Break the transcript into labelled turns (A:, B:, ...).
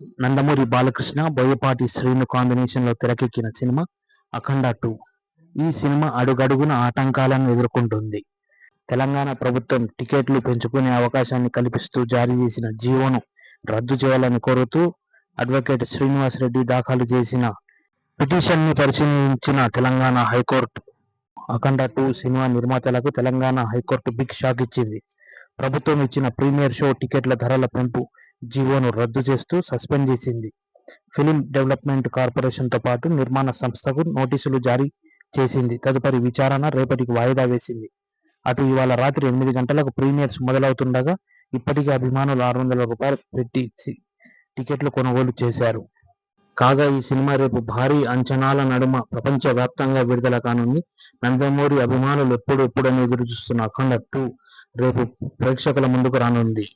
A: నందమూరి బాలకృష్ణ బోయపాటి శ్రీను కాంబినేషన్లో తెరకెక్కిన సినిమా అఖండ టూ. ఈ సినిమా అడుగడుగున ఆటంకాలను ఎదుర్కొంటుంది. తెలంగాణ ప్రభుత్వం టికెట్లు పెంచుకునే అవకాశాన్ని కల్పిస్తూ జారీ చేసిన జీవోను రద్దు చేయాలని కోరుతూ అడ్వకేట్ శ్రీనివాస్ రెడ్డి దాఖలు చేసిన పిటిషన్ని పరిశీలించిన Telangana high court. Akhanda two cinema నిర్మాతలకు తెలంగాణ హైకోర్టు బిగ్ షాక్ ఇచ్చింది. ప్రభుత్వం ఇచ్చిన ప్రీమియర్ షో టికెట్ల ధరల పెంపు జీవోను రద్దు చేస్తూ సస్పెండ్ చేసింది. ఫిలిం డెవలప్మెంట్ కార్పొరేషన్తో పాటు నిర్మాణ సంస్థకు నోటీసులు జారీ చేసింది. తదుపరి విచారణ రేపటికి వాయిదా వేసింది. అటు ఇవాళ రాత్రి ఎనిమిది గంటలకు ప్రీమియర్స్ మొదలవుతుండగా ఇప్పటికే అభిమానులు ఆరు వందల రూపాయలు పెట్టి టికెట్లు కొనుగోలు చేశారు. కాగా ఈ సినిమా రేపు భారీ అంచనాల నడుమ ప్రపంచవ్యాప్తంగా విడుదల కానుంది. నందమూరి అభిమానులు ఎప్పుడు ఎప్పుడని ఎదురు చూస్తున్న అఖండ టూ రేపు ప్రేక్షకుల ముందుకు రానుంది.